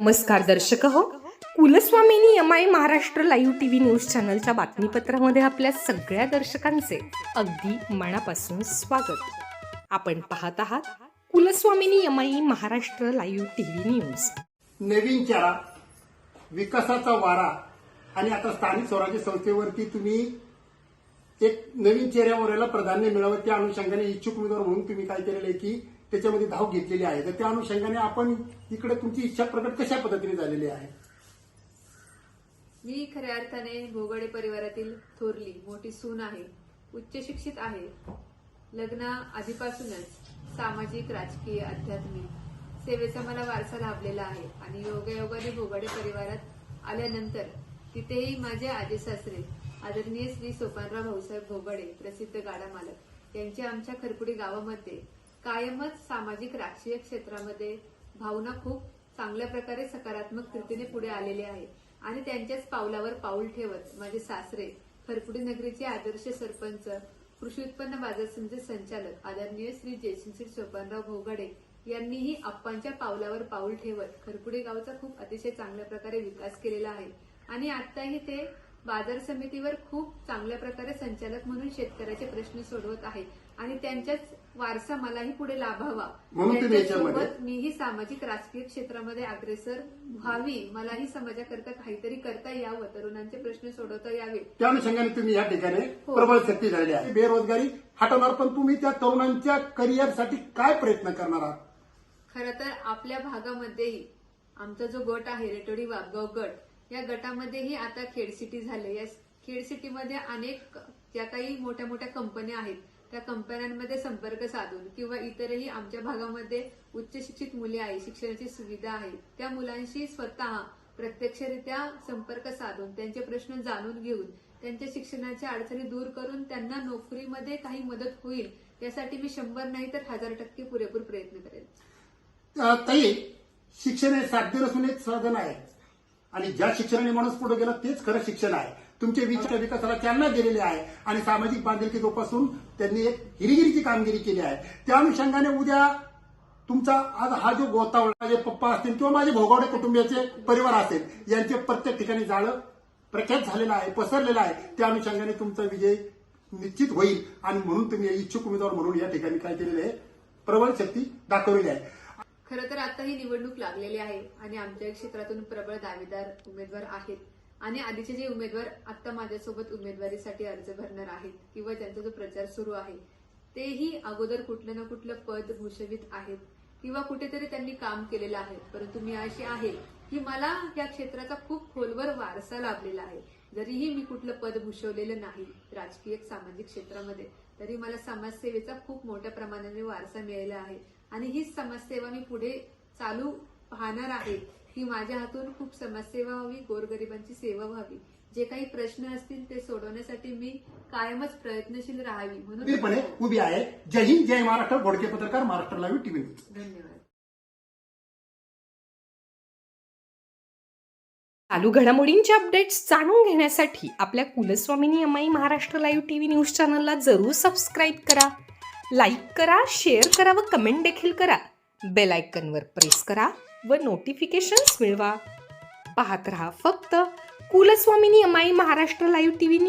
नमस्कार दर्शक हो. Kulswamini M I Maharashtra live T V news चॅनलच्या बातमीपत्रामध्ये आपल्या सगळ्या दर्शकांचे अगदी मनापासून स्वागत. आपण पाहत आहात Kulswamini M I Maharashtra live T V news. नवीन चेहरा विकासाचा वारा आणि आता स्थानिक स्वराज्य संस्थेवरती तुम्ही एक नवीन चेहऱ्यावर प्राधान्य मिळावं त्या अनुषंगाने इच्छुक उमेदवार म्हणून तुम्ही काय केलेलं आहे की त्याच्यामध्ये धाव घेतलेली आहे. तर त्या अनुषंगाने आपण इकडे तुमची इच्छा प्रकट कशा पद्धतीने झालेली आहे? मी खऱ्या अर्थाने भोगडे परिवारातील थोरली मोठी सून आहे उच्च शिक्षित आहे. लग्न आधीपासूनच सामाजिक राजकीय आध्यात्मिक सेवेचा मला वारसा लाभलेला आहे आणि योगायोगाने भोगडे परिवारात आल्यानंतर तिथेही माझे आजी सासरे आदरणीय श्री सोपानराव भाऊसाहेब भोगडे प्रसिद्ध गाडा मालक यांचे आमच्या खरपुडी गावामध्ये कायमच सामाजिक राजकीय क्षेत्रामध्ये भावना खूप चांगल्या प्रकारे सकारात्मक रीतीने पुढे आलेली आहे. आणि त्यांच्याच पावलावर पाऊल ठेवत माझे सासरे खरपुडी नगरीचे आदर्श सरपंच कृषी उत्पन्न बाजार समिती संचालक आदरणीय श्री जयसिंग सोपानराव भोगाडे यांनीही आप्पांच्या पावलावर पाऊल ठेवत खरपुडी गावचा खूप अतिशय चांगल्या प्रकारे विकास केलेला आहे. आणि आताही ते बाजार समितीवर खूप चांगल्या प्रकारे संचालक म्हणून शेतकऱ्याचे प्रश्न सोडवत आहे आणि त्यांच्याच वारसा मलाही पुढे लाभावा. त्यांच्यासोबत मीही सामाजिक राजकीय क्षेत्रामध्ये अग्रेसर व्हावी. मलाही समाजाकरता काहीतरी करता यावं. तरुणांचे प्रश्न सोडवता यावे त्या अनुषंगाने तुम्ही या ठिकाणी हो. प्रबळ शक्ती झालेली आहे. बेरोजगारी हटवणार पण तुम्ही त्या तरुणांच्या करिअरसाठी काय प्रयत्न करणार आहात? खर तर आपल्या भागामध्येही आमचा जो गट आहे रेटोडी वाघगाव गट या गटामध्येही आता खेड सिटी झाले. या खेड सिटीमध्ये अनेक ज्या काही मोठ्या मोठ्या कंपन्या आहेत त्या कंपन्यांमध्ये संपर्क साधून किंवा इतरही आमच्या भागामध्ये उच्च शिक्षित मुले आहे शिक्षणाची सुविधा आहे त्या मुलांशी स्वतः प्रत्यक्षरित्या संपर्क साधून त्यांचे प्रश्न जाणून घेऊन त्यांच्या शिक्षणाच्या अडचणी दूर करून त्यांना नोकरीमध्ये काही मदत होईल यासाठी मी शंभर नाही तर हजार टक्के पुरेपूर प्रयत्न करेन. ताई शिक्षण हे साध्य नसून एक साधन आहे. आणि ज्या शिक्षणाने माणूस पुढे गेला तेच खरं शिक्षण आहे. तुमचे विचार विकासाला चालना दिलेले आहे. आणि सामाजिक बांधिलकी जोपासून त्यांनी एक हिरिगिरीची कामगिरी केली आहे. त्या अनुषंगाने उद्या तुमचा आज हा जो गोतावळा माझे पप्पा असतील किंवा माझे भोगावडे कुटुंबियाचे परिवार असेल यांचे प्रत्येक ठिकाणी जाळं प्रख्यात झालेलं आहे पसरलेलं आहे. त्या अनुषंगाने तुमचा विजय निश्चित होईल. आणि म्हणून तुम्ही इच्छुक उमेदवार म्हणून या ठिकाणी काय केलेलं आहे? प्रबळ शक्ती दाखवलेली आहे. खरं तर आता ही निवडणूक लागलेली आहे आणि आमच्या क्षेत्रातून प्रबळ दावेदार उमेदवार आहेत. आणि आधीचे जे उमेदवार आता माझ्यासोबत उमेदवारीसाठी अर्ज भरणार आहेत किंवा त्यांचा जो प्रचार सुरू आहे तेही अगोदर कुठलं ना कुठलं पद भूषवित आहेत. किंवा कुठेतरी त्यांनी काम केलेलं आहे परंतु मी अशी आहे की मला या क्षेत्राचा खूप खोलवर वारसा लाभलेला आहे. जरीही मी कुठलं पद भूषवलेलं नाही राजकीय सामाजिक क्षेत्रामध्ये तरी मला समाजसेवेचा खूप मोठ्या प्रमाणाने वारसा मिळाला आहे. आणि हीच समाजसेवा मी पुढे चालू पाहणार आहे. की माझ्या हातून खूप समाजसेवा व्हावी गोरगरिबांची सेवा व्हावी. जे काही प्रश्न असतील ते सोडवण्यासाठी मी कायमच प्रयत्नशील राहावी म्हणून उभी आहे. जय हिंद जय महाराष्ट्र. गोडके पत्रकार महाराष्ट्र लाईव्ह टीव्ही न्यूज. धन्यवाद. चालू घडामोडींचे अपडेट्स जाणून घेण्यासाठी आपल्या Kulswamini I Maharashtra live T V news चॅनलला जरूर सबस्क्राईब करा. लाईक करा शेअर करा व कमेंट देखील करा. बेल आयकनवर प्रेस करा व नोटिफिकेशन्स मिळवा. पाहत रहा फक्त Kulswamini M I Maharashtra live T V news.